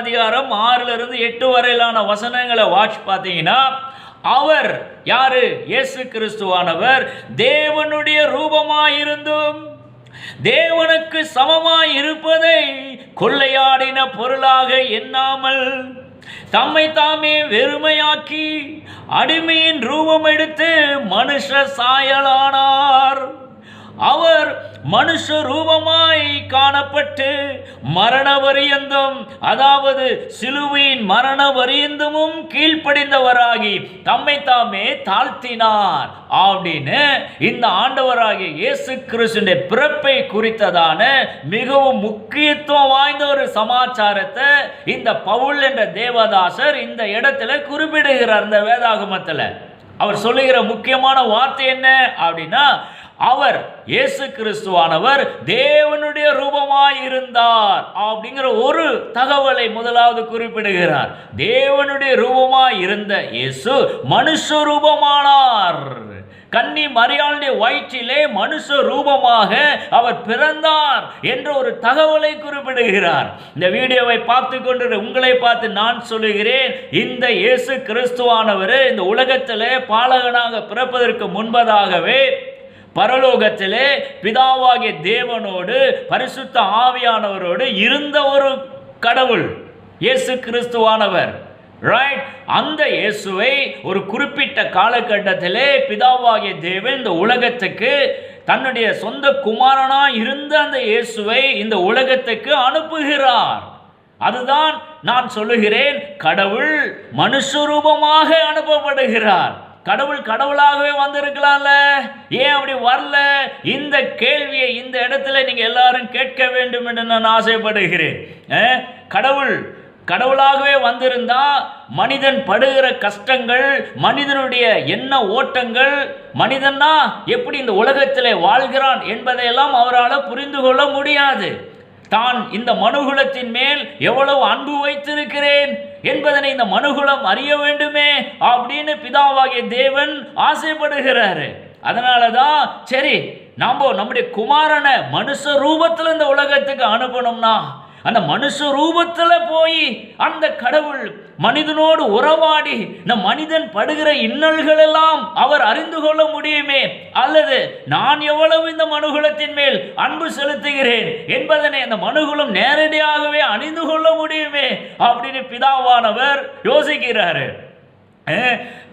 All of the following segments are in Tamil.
அதிகாரம் ஆறுல இருந்து எட்டு வரையிலான வசனங்களை வாட்ச் பார்த்தீங்கன்னா அவர் யாரு? இயேசு கிறிஸ்துவானவர். தேவனுடைய ரூபமாயிருந்தும் தேவனுக்கு சமமாய் இருப்பதை கொள்ளையாடின பொருளாக எண்ணாமல் தம்மை தாமே வெறுமையாக்கி அடிமையின் ரூபம் எடுத்து மனுஷ சாயலானார். அவர் மனுஷ ரூபமாய் காணப்பட்டு மரண வரியந்தம் அதாவது சிலுவையின் மரண வரியந்தமும் கீழ்ப்படிந்தவராகி தம்மை தாமே தாழ்த்தினார் அப்படின்னு இந்த ஆண்டவராகிய இயேசு கிறிஸ்துடைய பிறப்பை குறித்ததான மிகவும் முக்கியத்துவம் வாய்ந்த ஒரு சமாச்சாரத்தை இந்த பவுல் என்ற தேவதாசர் இந்த இடத்துல குறிப்பிடுகிறார் இந்த வேதாகமத்தில். அவர் சொல்லுகிற முக்கியமான வார்த்தை என்ன அப்படின்னா அவர் இயேசு கிறிஸ்துவானவர் தேவனுடைய ரூபமாய் இருந்தார் அப்படிங்கிற ஒரு தகவலை முதலாவது குறிப்பிடுகிறார். தேவனுடைய ரூபமாய் இருந்த இயேசு மனுஷ ரூபமானார். கன்னி மரியாளுடைய வயிற்றிலே மனுஷ ரூபமாக அவர் பிறந்தார் என்ற ஒரு தகவலை குறிப்பிடுகிறார். இந்த வீடியோவை பார்த்து கொண்டு உங்களை பார்த்து நான் சொல்லுகிறேன் இந்த இயேசு கிறிஸ்துவானவர் இந்த உலகத்திலே பாலகனாக பிறப்பதற்கு முன்பதாகவே பரலோகத்திலே பிதாவாகிய தேவனோடு பரிசுத்த ஆவியானவரோடு இருந்த ஒரு கடவுள் இயேசு கிறிஸ்துவானவர். ரைட் அந்த இயேசுவை ஒரு குறிப்பிட்ட காலகட்டத்திலே பிதாவாகிய தேவன் இந்த உலகத்துக்கு தன்னுடைய சொந்த குமாரனா இருந்த அந்த இயேசுவை இந்த உலகத்துக்கு அனுப்புகிறார். அதுதான் நான் சொல்லுகிறேன் கடவுள் மனுஷரூபமாக அனுப்பப்படுகிறார். கடவுள் கடவுளாகவே வந்திருக்கலாம்ல. ஏன் அப்படி வரல? இந்த கேள்வியை இந்த இடத்துல நீங்க எல்லாரும் கேட்க வேண்டும் என்று நான் ஆசைப்படுகிறேன். கடவுள் கடவுளாகவே வந்திருந்தா மனிதன் படுகிற கஷ்டங்கள் மனிதனுடைய எண்ண ஓட்டங்கள் மனிதன்னா எப்படி இந்த உலகத்திலே வாழ்கிறான் என்பதையெல்லாம் அவரால் புரிந்து கொள்ள முடியாது. தான் இந்த மனுகுலத்தின் மேல் எவ்வளவு அன்பு வைத்திருக்கிறேன் என்பதனை இந்த மனுகுலம் அறிய வேண்டுமே அப்படின்னு பிதாவாகிய தேவன் ஆசைப்படுகிறாரு. அதனால தான் சரி நாம் நம்முடைய குமாரனை மனுஷ ரூபத்தில் இந்த உலகத்துக்கு அனுப்பணும்னா அந்த மனுஷ ரூபத்தில் போய் அந்த கடவுள் மனிதனோடு உறவாடி இந்த மனிதன் படுகிற இன்னல்கள் எல்லாம் அவர் அறிந்து கொள்ள முடியுமே? அல்லது நான் எவ்வளவு இந்த மனுகுலத்தின் மேல் அன்பு செலுத்துகிறேன் என்பதனை அந்த மனுகுலம் நேரடியாகவே அணிந்து கொள்ள முடியுமே? அப்படின்னு பிதாவானவர் யோசிக்கிறாரு.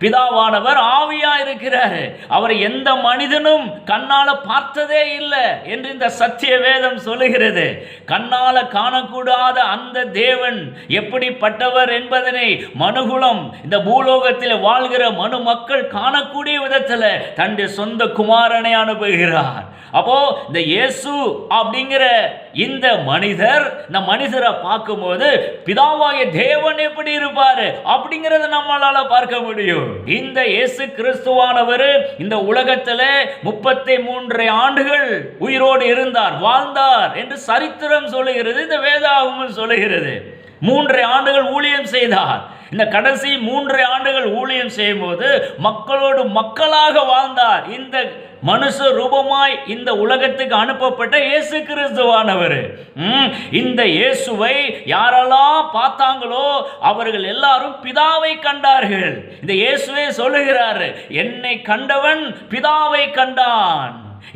பிதாவானவர் ஆவியா இருக்கிறாரு அவர் எந்த மனிதனும் கண்ணால பார்த்ததே இல்லை என்று இந்த சத்திய வேதம் சொல்லுகிறது. கண்ணால காணக்கூடாத அந்த தேவன் எப்படிப்பட்டவர் என்பதனை மனுகுலம் இந்த பூலோகத்தில் வாழ்கிற மனு மக்கள் காணக்கூடிய விதத்தில் தன்னுடைய சொந்த குமாரனை அனுப்புகிறார். அப்போ இந்த இயேசு அப்படிங்கிற இந்த மனிதர் இந்த மனிதரை பார்க்கும்போது பிதாவாகிய தேவன் எப்படி இருப்பாரு? அப்படிங்கறத நம்மளால பார்க்க முடியும். இந்த இயேசு கிறிஸ்துவானவர் இந்த உலகத்துல முப்பத்தி மூன்று ஆண்டுகள் உயிரோடு இருந்தார் வாழ்ந்தார் என்று சரித்திரம் சொல்லுகிறது இந்த வேதாகமும் சொல்லுகிறது. மூன்றரை ஆண்டுகள் ஊழியம் செய்தார். இந்த கடைசி மூன்றரை ஆண்டுகள் ஊழியம் செய்யும்போது மக்களோடு மக்களாக வாழ்ந்தார். இந்த மனுஷ ரூபமாய் இந்த உலகத்துக்கு அனுப்பப்பட்ட இயேசு கிறிஸ்துவானவர். ம், இந்த இயேசுவை யாரெல்லாம் பார்த்தாங்களோ அவர்கள் எல்லாரும் பிதாவை கண்டார்கள். இந்த இயேசுவே சொல்லுகிறாரு என்னை கண்டவன் பிதாவை கண்டான்.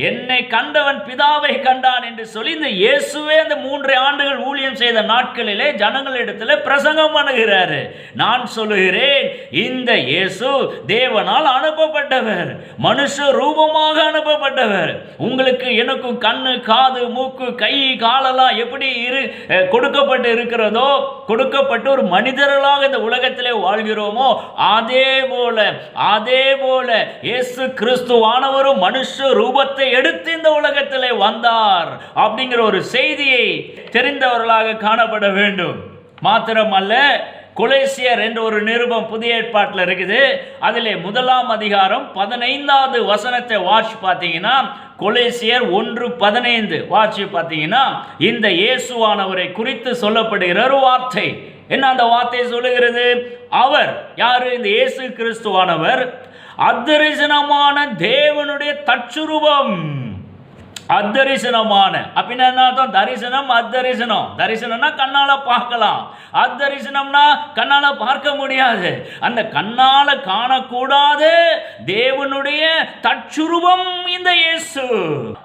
என்னை கண்டவன் பிதாவை கண்டான் என்று சொல்லி இந்த இயேசுவே அந்த மூன்று ஆண்டுகள் ஊழியம் செய்த நாட்களிலே ஜனங்களிடத்தில் பிரசங்கம் பண்ணுகிறாரு. நான் சொல்லுகிறேன் இந்த இயேசு தேவனால் அனுப்பப்பட்டவர் மனுஷ ரூபமாக அனுப்பப்பட்டவர். உங்களுக்கு எனக்கும் கண்ணு காது மூக்கு கை காலெல்லாம் எப்படி இரு கொடுக்கப்பட்டு இருக்கிறதோ கொடுக்கப்பட்டு ஒரு மனிதர்களாக இந்த உலகத்திலே வாழ்கிறோமோ அதே போல அதே போல இயேசு கிறிஸ்துவானவரும் மனுஷ ரூபத்தை எடுத்து இந்த உலகத்திலே வந்தார் அப்படிங்கிற ஒரு செய்தியை தெரிந்தவர்களாக காணப்பட வேண்டும். மாத்திரமல்ல கொலேசியர் என்ற ஒரு நிருபம் புதிய ஏற்பாட்டில் இருக்குது. அதிலே முதலாம் அதிகாரம் பதினைந்தாவது வசனத்தை வாட்ச் பார்த்தீங்கன்னா கொலேசியர் ஒன்று பதினைந்து வாட்சி பார்த்தீங்கன்னா இந்த இயேசுவானவரை குறித்து சொல்லப்படுகிற ஒரு வார்த்தை. என்ன அந்த வார்த்தை சொல்லுகிறது? அவர் யாரு? இந்த இயேசு கிறிஸ்துவானவர். அதரிசனமான தேவனுடைய தற்சுரூபம் அத்தரிசனமான. அப்படின்னா என்ன அர்த்தம்? தரிசனம் அத்தரிசனம். தரிசனம்னா கண்ணால பார்க்கலாம். அத்தரிசனம்னா கண்ணால பார்க்க முடியாது. அந்த கண்ணால காணக்கூடாது தேவனுடைய தச்சுருவம் இந்த இயேசு.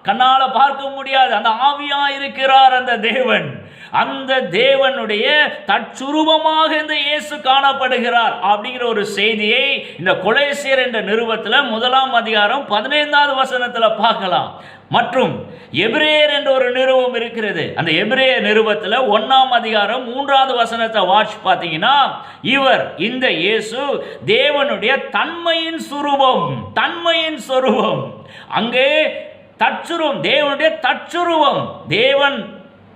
கண்ணால பார்க்க முடியாது. அந்த ஆவியா இருக்கிறார் அந்த தேவன். அந்த தேவனுடைய தற்சுரூபமாக இந்த இயேசு காணப்படுகிறார் அப்படிங்கிற ஒரு செய்தியை இந்த கொலைசியர் என்ற நிறுவத்தில் முதலாம் அதிகாரம் பதினைந்தாவது வசனத்தில் பார்க்கலாம். மற்றும் எபிரேயர் என்ற ஒரு நிறுவம் இருக்கிறது. அந்த எபிரேய நிறுவத்தில் ஒன்றாம் அதிகாரம் மூன்றாவது வசனத்தை வாட்ச் பார்த்தீங்கன்னா இவர் இந்த இயேசு தேவனுடைய தன்மையின் சுரூபம் தன்மையின் சொரூபம். அங்கே தற்சுருவம் தேவனுடைய தற்சுருவம் தேவன்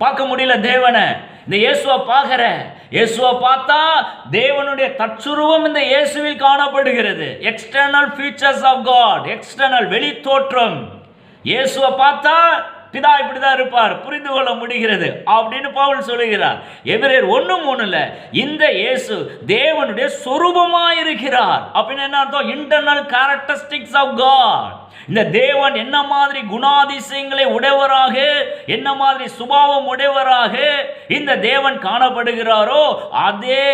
பார்க்க முடியல தேவனை. இந்த இயேசுவை பார்க்குற இயேசுவை பார்த்தா தேவனுடைய தற்சுருவம் இந்த இயேசுவில் காணப்படுகிறது. External features of God external வெளி தோற்றம் இயேசுவை பார்த்தா பிதா இப்படி தான் இருப்பார் புரிந்து கொள்ள முடிகிறது அப்படின்னு பவுல் சொல்லுகிறார். எபிரேர் ஒன்று மூணுல இந்த இயேசு தேவனுடைய சொரூபமாக இருக்கிறார் அப்படின்னு என்ன அர்த்தம்? இன்டர்னல் கேரக்டரிஸ்டிக்ஸ் ஆஃப் காட் இந்த தேவன் என்ன மாதிரி குணாதிசயங்களை உடையவராக என்ன மாதிரி சுபாவம் உடையவராக இந்த தேவன் காணப்படுகிறாரோ அதே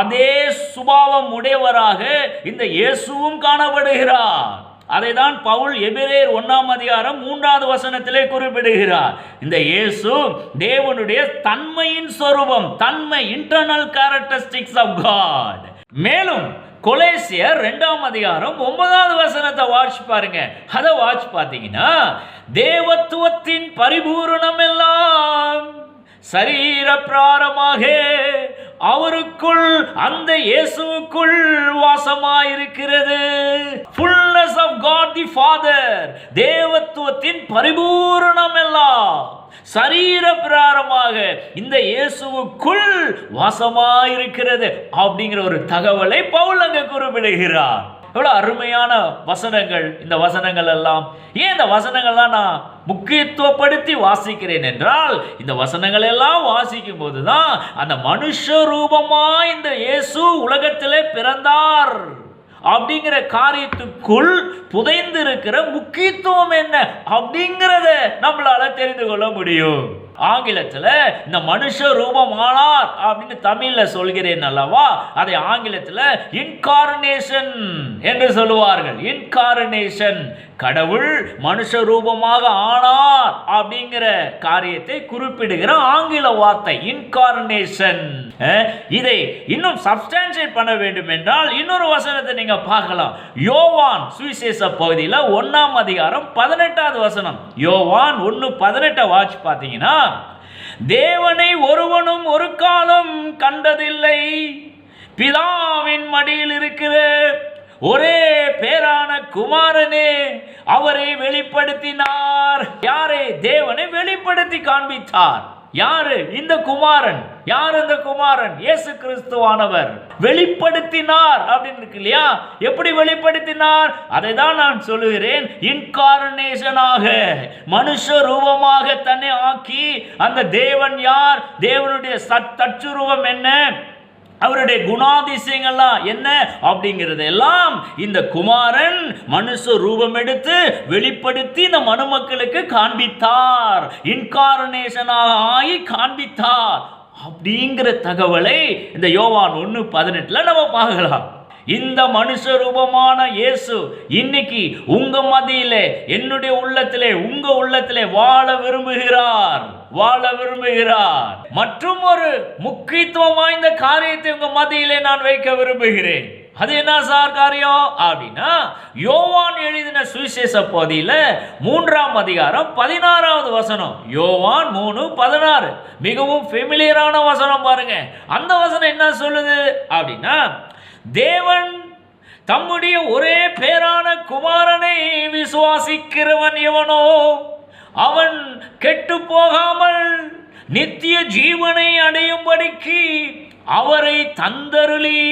அதே சுபாவம் உடையவராக இந்த இயேசுவும் காணப்படுகிறார். அதை தான் பவுல் எபிரேர் ஒன்றாம் அதிகாரம் மூன்றாவது வசனத்திலே குறிப்பிடுகிறார். இந்த இயேசு தேவனுடைய தன்மையின் சொரூபம் தன்மை இன்டர்னல் கேரக்டரிஸ்டிக்ஸ் ஆஃப் காட் மேலும் கொலேசியர் ரெண்டாம் அதிகாரம் ஒன்பதாவது வசனத்தை வாட்ச் பாருங்க. அதை வாட்ச் பார்த்தீங்கன்னா தேவத்துவத்தின் பரிபூரணம் எல்லாம் சரீர பிராரமாக அவருக்குள் அந்த இயேசுவுக்குள் வாசமாயிருக்கிறது. Fullness of God the Father தேவத்துவத்தின் பரிபூரணம் எல்லாம். சரீர பிராரமாக இந்த இயேசுவுக்குள் வாசமாயிருக்கிறது அப்படிங்கிற ஒரு தகவலை பவுல் அங்க குறிப்பிடுகிறார். எவ்வளோ அருமையான வசனங்கள் இந்த வசனங்கள் எல்லாம். ஏன் இந்த வசனங்கள்லாம் நான் முக்கியத்துவப்படுத்தி வாசிக்கிறேன் என்றால் இந்த வசனங்கள் எல்லாம் வாசிக்கும் போது தான் அந்த மனுஷ ரூபமா இந்த இயேசு உலகத்திலே பிறந்தார். அப்படிங்கிற காரியத்துக்குள் புதைந்து இருக்கிற முக்கியத்துவம் என்ன அப்படிங்கிறத நம்மளால தெரிந்து கொள்ள முடியும். ஆங்கிலத்தில் இந்த மனுஷ ரூபமானார் அப்படின்னு தமிழில் சொல்கிறேன் அல்லவா? அதை ஆங்கிலத்தில் இன்கார்னேஷன் என்று சொல்லுவார்கள். இன்கார்னேஷன் கடவுள் மனுஷ ரூபமாக ஆனார் அப்படிங்கிற காரியத்தை குறிப்பிடுகிற ஆங்கில வார்த்தை இன்கார்னேஷன் இதை இன்னும் சப்ஸ்டான்ஷியேட் பண்ண வேண்டும் என்றால் இன்னொரு வசனத்தை நீங்க பார்க்கலாம். யோவான் சுவிசேஷ பகுதியில் ஒன்னாம் அதிகாரம் பதினெட்டாவது வசனம். யோவான் ஒன்று பதினெட்டை வாட்ச் பார்த்தீங்கன்னா தேவனை ஒருவனும் ஒரு காலம் கண்டதில்லை. பிதாவின் மடியில் இருக்கிற ஒரே பேரான குமாரனே அவரை வெளிப்படுத்தினார். யாரே தேவனை வெளிப்படுத்தி காண்பித்தார். யாரு? இந்த குமாரன். யார் இந்த குமாரன்? இயேசு கிறிஸ்துவானவர். வெளிப்படுத்தினார் அப்படின்னு இருக்கு இல்லையா? எப்படி வெளிப்படுத்தினார்? அதை தான் நான் சொல்லுகிறேன். இன்கார்னேஷனாக மனுஷ ரூபமாக தன்னை ஆக்கி அந்த தேவன் யார்? தேவனுடைய சத் தச்சுருவம் என்ன? அவருடைய குணாதிசயங்கள்லாம் என்ன அப்படிங்கிறது எல்லாம் இந்த குமாரன் மனுஷ ரூபம் எடுத்து வெளிப்படுத்தி இந்த மனுமக்களுக்கு காண்பித்தார். இன்கார்னேஷனாக ஆகி காண்பித்தார். அப்படிங்கிற தகவலை இந்த யோவான் ஒன்று பதினெட்டில் நம்ம பார்க்கலாம். இந்த மனுஷ ரூபமான இயேசு இன்னைக்கு உங்க மதியிலே என்னுடைய உள்ளத்திலே உங்க உள்ளத்திலே வாழ விரும்புகிறார். வாழ விரும்புகிறார். மற்றும் ஒரு முக்கியத்துவம் வாய்ந்த காரியத்தை உங்க மத்தியிலே நான் வைக்க விரும்புகிறேன். அது என்ன சார் காரியம்? அப்படின்னா யோவான் எழுதின சுவிசேஷ பகுதியில் மூன்றாம் அதிகாரம் பதினாறாவது வசனம். யோவான் மூணு பதினாறு. மிகவும் ஃபெமிலியரான வசனம் பாருங்க. அந்த வசனம் என்ன சொல்லுது? அப்படின்னா தேவன் தம்முடைய ஒரே பேரான குமாரனை விசுவாசிக்கிறவன் எவனோ அவன் கெட்டு போகாமல் நித்திய ஜீவனை அடையும்படிக்கு அவரை தந்தருளி.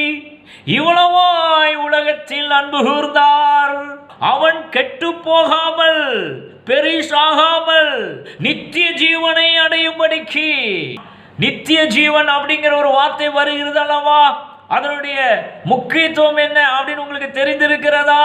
இவ்வளவாய் உலகத்தில் அன்பு கூர்ந்தார். அவன் கெட்டு போகாமல் பெரிசாகாமல் நித்திய ஜீவனை அடையும்படிக்கு. நித்திய ஜீவன் அப்படிங்கிற ஒரு வார்த்தை வருகிறது அல்லவா அதனுடைய முக்கியத்துவம் என்ன அப்படின்னு உங்களுக்கு தெரிந்திருக்கிறதா?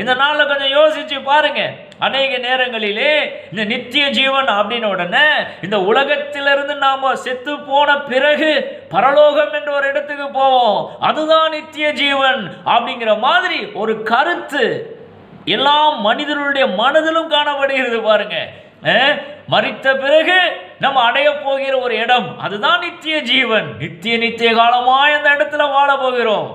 இந்த நாளில் கொஞ்சம் யோசிச்சு பாருங்க. அநேக நேரங்களிலே இந்த நித்திய ஜீவன் அப்படின்னு உடனே இந்த உலகத்திலிருந்து நாம் செத்து போன பிறகு பரலோகம் என்ற ஒரு இடத்துக்கு போவோம். அதுதான் நித்திய ஜீவன் அப்படிங்கிற மாதிரி ஒரு கருத்து எல்லா மனிதர்களுடைய மனதிலும் காணப்படுகிறது பாருங்க. மறித்த பிறகு நம்ம அடைய போகிற ஒரு இடம் அதுதான் நித்திய ஜீவன். நித்திய நித்திய காலமாக அந்த இடத்துல வாழ போகிறோம்.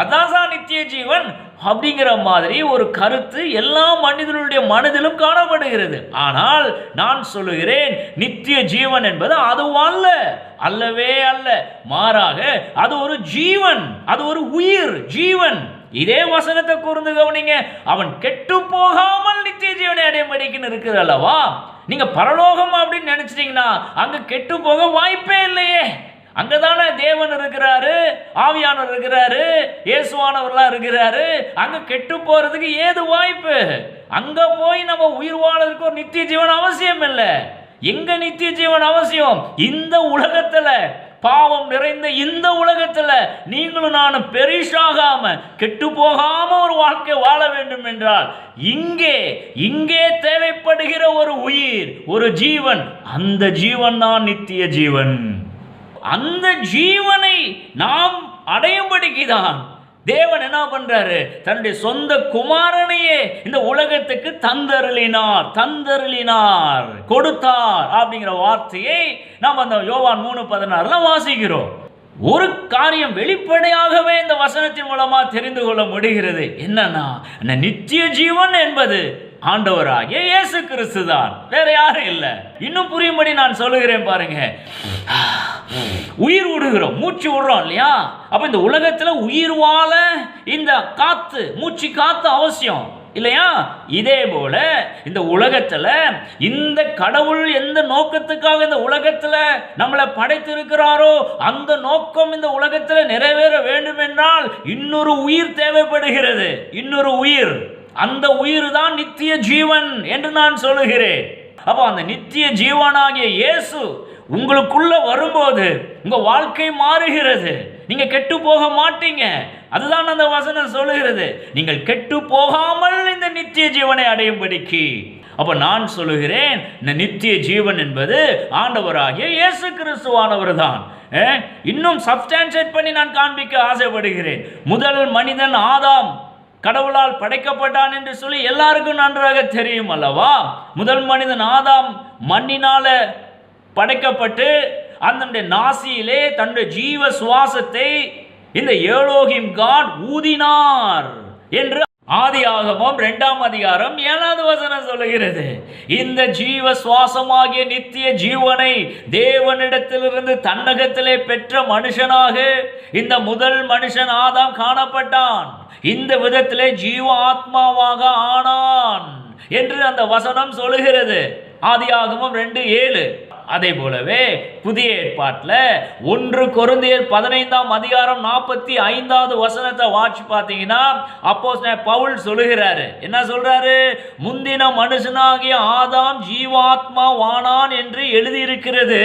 அதான் தான் நித்திய ஜீவன் அப்படிங்கிற மாதிரி ஒரு கருத்து எல்லா மனிதர்களுடைய மனதிலும் காணப்படுகிறது. ஆனால் நான் சொல்லுகிறேன் நித்திய ஜீவன் என்பது அது அல்ல அல்லவே அல்ல. மாறாக அது ஒரு ஜீவன் அது ஒரு உயிர் ஜீவன். இதே வசனத்தை கூர்ந்து கவனிங்க அவன் கெட்டு போகாமல் நித்திய ஜீவனை அடையும்படிக்குன்னு இருக்குது அல்லவா? நீங்க பரலோகம் அப்படின்னு நினைச்சிட்டீங்கன்னா அங்க கெட்டு போக வாய்ப்பே இல்லையே. அங்கதானே தேவன் இருக்கிறாரு ஆவியானவர் இருக்கிறாரு இயேசுவானவர்லாம் இருக்கிறாரு. அங்க கெட்டு போறதுக்கு ஏது வாய்ப்பு? அங்க போய் நம்ம உயிர் வாழறதுக்கு ஒரு நித்திய ஜீவன் அவசியம் இல்லை. எங்க நித்திய ஜீவன் அவசியம்? இந்த உலகத்துல. பாவம் நிறைந்த இந்த உலகத்தில் நீங்களும் நானும் பெரிஷாகாம கெட்டு போகாம ஒரு வாழ்க்கை வாழ வேண்டும் என்றால் இங்கே இங்கே தேவைப்படுகிற ஒரு உயிர் ஒரு ஜீவன் அந்த ஜீவன் தான் நித்திய ஜீவன். அந்த ஜீவனை நாம் அடையும்படிக்குதான் தேவன் என்ன பண்றாரு? தன்னுடைய சொந்த குமாரனையே இந்த உலகத்துக்கு தந்தருளினார் தந்தருளினார் கொடுத்தார் அப்படிங்கிற வார்த்தையை நாம் அந்த யோவான் மூணு பதினாறுல வாசிக்கிறோம். ஒரு காரியம் வெளிப்படையாகவே இந்த வசனத்தின் மூலமா தெரிந்து கொள்ள முடிகிறது. என்னன்னா அந்த நித்திய ஜீவன் என்பது ஆண்டவராகிய இயேசு கிறிஸ்து தான் வேற யாரும் இல்லை. இன்னும் புரியும்படி நான் சொல்லுகிறேன் பாருங்க. உயிர் விடுகிறோம் மூச்சு விடுறோம் இல்லையா? அப்ப இந்த உலகத்துல உயிர் வாழ இந்த காத்து மூச்சு காத்து அவசியம் இல்லையா? இதே போல இந்த உலகத்துல இந்த கடவுள் எந்த நோக்கத்துக்காக இந்த உலகத்துல நம்மளை படைத்திருக்கிறாரோ அந்த நோக்கம் இந்த உலகத்துல நிறைவேற வேண்டும் என்றால் இன்னொரு உயிர் தேவைப்படுகிறது. இன்னொரு உயிர். அந்த உயிர் தான் நித்திய ஜீவன் என்று நான் சொல்லுகிறேன். அப்போ அந்த நித்திய ஜீவனாகிய இயேசு உங்களுக்குள்ள வரும்போது உங்க வாழ்க்கை மாறுகிறது. நீங்க கெட்டு போக மாட்டீங்க. அதுதான் அந்த வசனம் சொல்லுகிறது. நீங்கள் கெட்டு போகாமல் இந்த நித்திய ஜீவனை அடையும்படிக்கு. அப்ப நான் சொல்லுகிறேன் இந்த நித்திய ஜீவன் என்பது ஆண்டவராகிய இயேசு கிறிஸ்துவானவர் தான் இன்னும் சப்ஸ்டான்ஷியேட் பண்ணி நான் காண்பிக்க ஆசைப்படுகிறேன். முதல் மனிதன் ஆதாம். கடவுளால் படைக்கப்பட்டான் என்று சொல்லி எல்லாருக்கும் நன்றாக தெரியும் அல்லவா? முதல் மனிதன் ஆதாம் மண்ணினால படைக்கப்பட்டு அதனுடைய நாசியிலே தன்னுடைய ஜீவ சுவாசத்தை இந்த ஏலோகிம் காட் ஊதினார் என்று ஆதியாகமம் இரண்டாம் அதிகாரம் ஏழாவது வசனம் சொல்லுகிறது. இந்த ஜீவ சுவாசமாகிய நித்திய ஜீவனை தேவனிடத்திலிருந்து தன்னகத்திலே பெற்ற மனுஷனாக இந்த முதல் மனுஷன் ஆதாம் காணப்பட்டான். இந்த விதத்திலே ஜீவ ஆத்மாவாக ஆனான் என்று அந்த வசனம் சொல்லுகிறது. ஆதியாகமம் ரெண்டு ஏழு. அதே போலவே புதிய ஏற்பாட்டில் ஒன்று கொருந்தியர் பதினைந்தாம் அதிகாரம் நாற்பத்தி ஐந்தாவது வசனத்தை வாட்சி பார்த்தீங்கன்னா அப்போ பவுல் சொல்லுகிறாரு. என்ன சொல்றாரு? முந்தின மனுஷனாகிய ஆதாம் ஜீவாத்மா வானான் என்று எழுதியிருக்கிறது.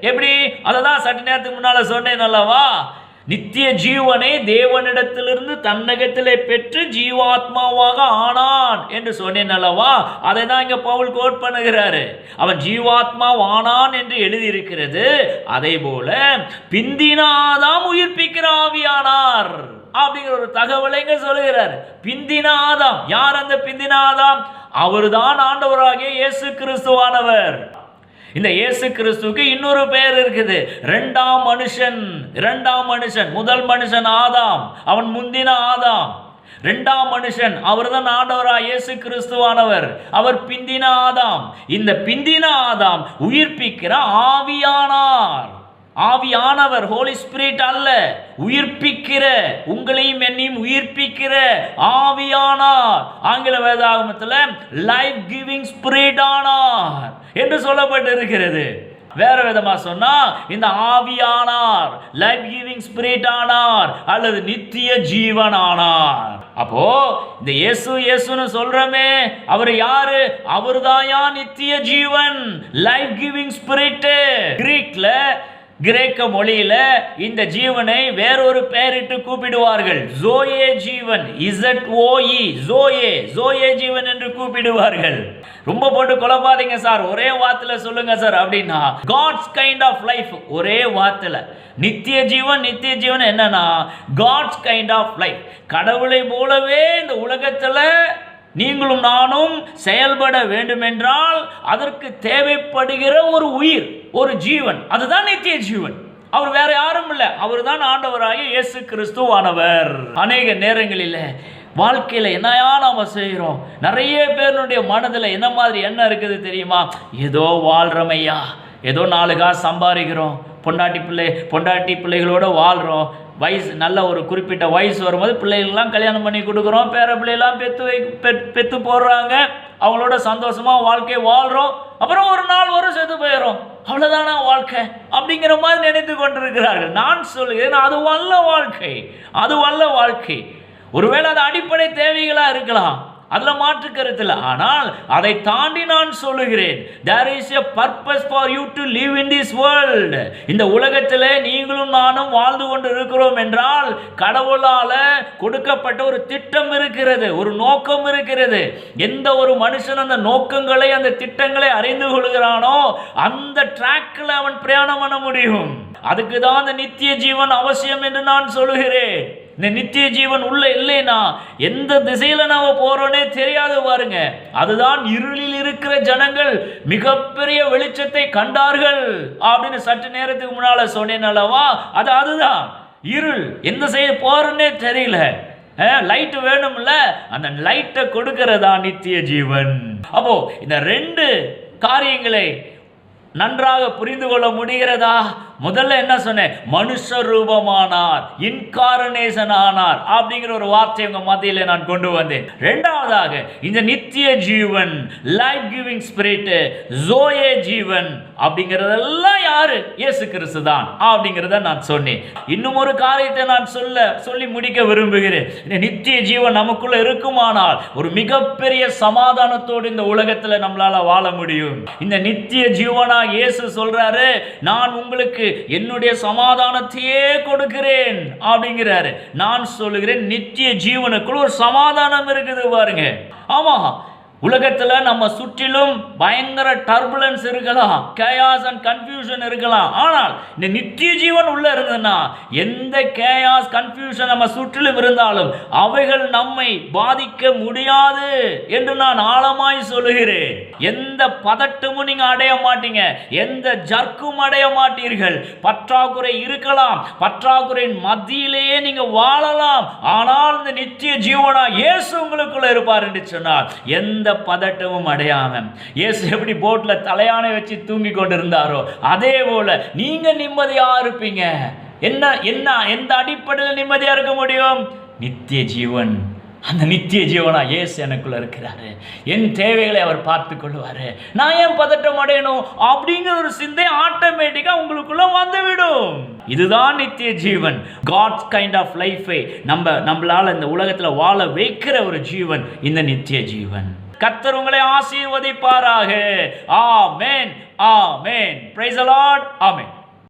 எப்படி? அதை தான் சற்று நேரத்துக்கு முன்னால் சொன்னேன் அல்லவா? நித்திய ஜீவனை தேவனிடத்திலிருந்து தன்னகத்திலே பெற்று ஜீவாத்மாவாக ஆனான் என்று சொன்னேன் அல்லவா? அதை தான் இங்கே பவுல் கோட் பண்ணுகிறாரு. அவன் ஜீவாத்மா ஆனான் என்று எழுதியிருக்கிறது. அதே போல பிந்தினாதாம் உயிர்ப்பிக்கிற ஆவியானார் அப்படிங்கிற ஒரு தகவலை இங்க சொல்லுகிறார். பிந்தினாதாம் யார் அந்த பிந்தினாதாம் அவர்தான் ஆண்டவராகிய இயேசு கிறிஸ்துவானவர். இந்த இயேசு கிறிஸ்துவுக்கு இன்னொரு பெயர் இருக்குது. ரெண்டாம் மனுஷன் இரண்டாம் மனுஷன் முதல் மனுஷன் ஆதாம் அவன் முந்தின ஆதாம். ரெண்டாம் மனுஷன் அவர்தான் ஆண்டவரா இயேசு கிறிஸ்துவானவர். அவர் பிந்தின ஆதாம். இந்த பிந்தின ஆதாம் உயிர்ப்பிக்கிற ஆவியானார். ஆவியானவர் ஹோலி ஸ்பிரிட் அல்ல. உயிர்ப்பிக்கிற உங்களையும் என்னையும் உயிர்ப்பிக்கிற ஆவியானார். ஆங்கில வேதாகமத்தில் லைஃப் கிவிங் ஸ்பிரிட் ஆனார் என்று சொல்லப்பட்டிருக்கிறது. வேற விதமா சொன்னா இந்த ஆவியானார் லைஃப் கிவிங் ஸ்பிரிட் ஆனார் அல்லது நித்திய ஜீவன் ஆனார். அப்போ இந்த இயேசு இயேசுன்னு சொல்றமே அவர் யாரு? அவர்தாயா நித்திய ஜீவன் லைஃப் கிவிங் ஸ்பிரிட் கிரீக்ல கிரேக்க மொழியில இந்த ஜீவனை வேறொரு பெயரிட்டு கூப்பிடுவார்கள். ஜோயே ஜீவன் இசட் ஓஇ ஜோயே ஜோயே ஜீவன் என்று கூப்பிடுவார்கள். ரொம்ப போட்டு குழப்பாதீங்க சார். ஒரே வார்த்தையில சொல்லுங்க சார் அப்படின்னா காட்ஸ் கைண்ட் ஆஃப் லைஃப் ஒரே வார்த்தையில. நித்திய ஜீவன் நித்திய ஜீவன் என்னன்னா காட்ஸ் கைண்ட் ஆஃப் லைஃப் கடவுளை போலவே இந்த உலகத்துல நீங்களும் நானும் செயல்பட வேண்டுமென்றால் அதற்கு தேவைப்படுகிற ஒரு உயிர். ஒரு ஜீவன். அதுதான் நித்திய ஜீவன். அவர் வேற யாரும் இல்லை. அவர் தான் ஆண்டவராகிய இயேசு கிறிஸ்துவானவர். அநேக நேரங்களில் வாழ்க்கையில் என்னையா நாம் செய்கிறோம் நிறைய பேருடைய மனதில் என்ன மாதிரி என்ன இருக்குது தெரியுமா? ஏதோ வாழ்கிறமையா ஏதோ நாலு காசு சம்பாதிக்கிறோம். பொண்டாட்டி பிள்ளை பொண்டாட்டி பிள்ளைகளோட வாழ்கிறோம் வயசு நல்ல ஒரு குறிப்பிட்ட வயசு வரும்போது பிள்ளைகள்லாம் கல்யாணம் பண்ணி கொடுக்குறோம். பேர பிள்ளைகள்லாம் பெத்து வை பெத் பெத்து போடுறாங்க. அவங்களோட சந்தோஷமாக வாழ்க்கையை வாழ்கிறோம் அப்புறம் ஒரு நாள் வரும் செத்து போயிடும் அவ்வளோதானா வாழ்க்கை? அப்படிங்கிற மாதிரி நினைத்து கொண்டிருக்கிறார்கள். நான் சொல்லுகிறேன் அது வல்ல வாழ்க்கை. அது வல்ல வாழ்க்கை. ஒருவேளை அது அடிப்படை தேவைகளாக இருக்கலாம். அதில் மாற்று கருத்தில் ஆனால் அதை தாண்டி நான் சொல்லுகிறேன் there is a purpose for you to live in this world இந்த உலகத்தில் நீங்களும் நானும் வாழ்ந்து கொண்டு இருக்கிறோம் என்றால் கடவுளால் கொடுக்கப்பட்ட ஒரு திட்டம் இருக்கிறது ஒரு நோக்கம் இருக்கிறது. எந்த ஒரு மனுஷன் அந்த நோக்கங்களை அந்த திட்டங்களை அறிந்து கொள்கிறானோ அந்த ட்ராக்கில் அவன் பிரயாணம் பண்ண முடியும். அதுக்கு தான் அந்த நித்திய ஜீவன் அவசியம் என்று நான் சொல்லுகிறேன். இந்த நித்திய ஜீவன் உள்ள இல்லைனா எந்த திசையில நாம போறோன்னே தெரியாது பாருங்க. அதுதான் இருளில் இருக்கிற ஜனங்கள் மிகப்பெரிய வெளிச்சத்தை கண்டார்கள் அப்படின்னு சற்று நேரத்துக்கு முன்னால சொன்னேன் அல்லவா? அது அதுதான். இருள் எந்த செய்ய போறோன்னே தெரியல. லைட் வேணும்ல. அந்த லைட்டை கொடுக்கிறதா நித்திய ஜீவன்? அப்போ இந்த ரெண்டு காரியங்களை நன்றாக புரிந்து கொள்ள முடிகிறதா? முதல்ல என்ன சொன்னேன்? மனுஷ ரூபமானார் இன்காரனேஷன் ஆனார் அப்படிங்கிற ஒரு வார்த்தை உங்க மத்தியில நான் கொண்டு வந்தேன். ரெண்டாவதாக இந்த நித்திய ஜீவன் லைஃப் கிவிங் ஸ்பிரிட் ஜோயே ஜீவன் அப்படிங்கிறதெல்லாம் யாரு? இயேசு கிறிஸ்து தான் அப்படிங்கிறத நான் சொன்னேன். இன்னும் ஒரு காரியத்தை நான் சொல்ல சொல்லி முடிக்க விரும்புகிறேன். இந்த நித்திய ஜீவன் நமக்குள்ள இருக்குமானால் ஒரு மிகப்பெரிய சமாதானத்தோடு இந்த உலகத்துல நம்மளால வாழ முடியும். இந்த நித்திய ஜீவனா இயேசு சொல்றாரு நான் உங்களுக்கு என்னுடைய சமாதானத்தையே கொடுக்கிறேன் அப்படிங்கிறாரு. நான் சொல்லுகிறேன் நித்திய ஜீவனுக்குள் ஒரு சமாதானம் இருக்குது பாருங்க. ஆமா உலகத்துல நம்ம சுற்றிலும் பயங்கர டர்புலன்ஸ் இருக்கலாம் கேயாஸ் அண்ட் கன்ஃபியூஷன் இருக்கலாம். ஆனால் இந்த நித்திய ஜீவன் உள்ள இருந்ததுன்னா எந்த கேயாஸ் கன்ஃபியூஷன் நம்ம சுற்றிலும் இருந்தாலும் அவைகள் நம்மை பாதிக்க முடியாது என்று நான் ஆழமாய் சொல்லுகிறேன். எந்த பதட்டமும் நீங்க அடைய மாட்டீங்க. எந்த ஜர்க்கும் அடைய மாட்டீர்கள். பற்றாக்குறை இருக்கலாம். பற்றாக்குறையின் மத்தியிலேயே நீங்க வாழலாம். ஆனால் இந்த நித்திய ஜீவனா இயேசு உங்களுக்குள்ள இருப்பார் என்று சொன்னார் எந்த பதட்டமும் அடையாம. இயேசு எப்படி போட்டில் தலையானை வச்சு தூங்கி கொண்டிருந்தாரோ அதே போல நீங்க நிம்மதியா இருப்பீங்க. என்ன என்ன எந்த அடிப்படையில் நிம்மதியாக இருக்க முடியும்? நித்திய ஜீவன். அந்த நித்திய ஜீவனா இயேசு எனக்குள்ள இருக்கிறாரு. என் தேவைகளை அவர் பார்த்து கொள்வாரு. நான் ஏன் பதட்டம் அடையணும்? அப்படிங்கிற ஒரு சிந்தை ஆட்டோமேட்டிக்கா உங்களுக்குள்ள வந்துவிடும். இதுதான் நித்திய ஜீவன். காட்ஸ் கைண்ட் ஆஃப் லைஃபை நம்ம நம்மளால இந்த உலகத்துல வாழ வைக்கிற ஒரு ஜீவன். இந்த நித்திய ஜீவன். கர்த்தர் உங்களை ஆசீர்வதிப்பாராக. ஆமென் ஆமென். Praise the Lord amen.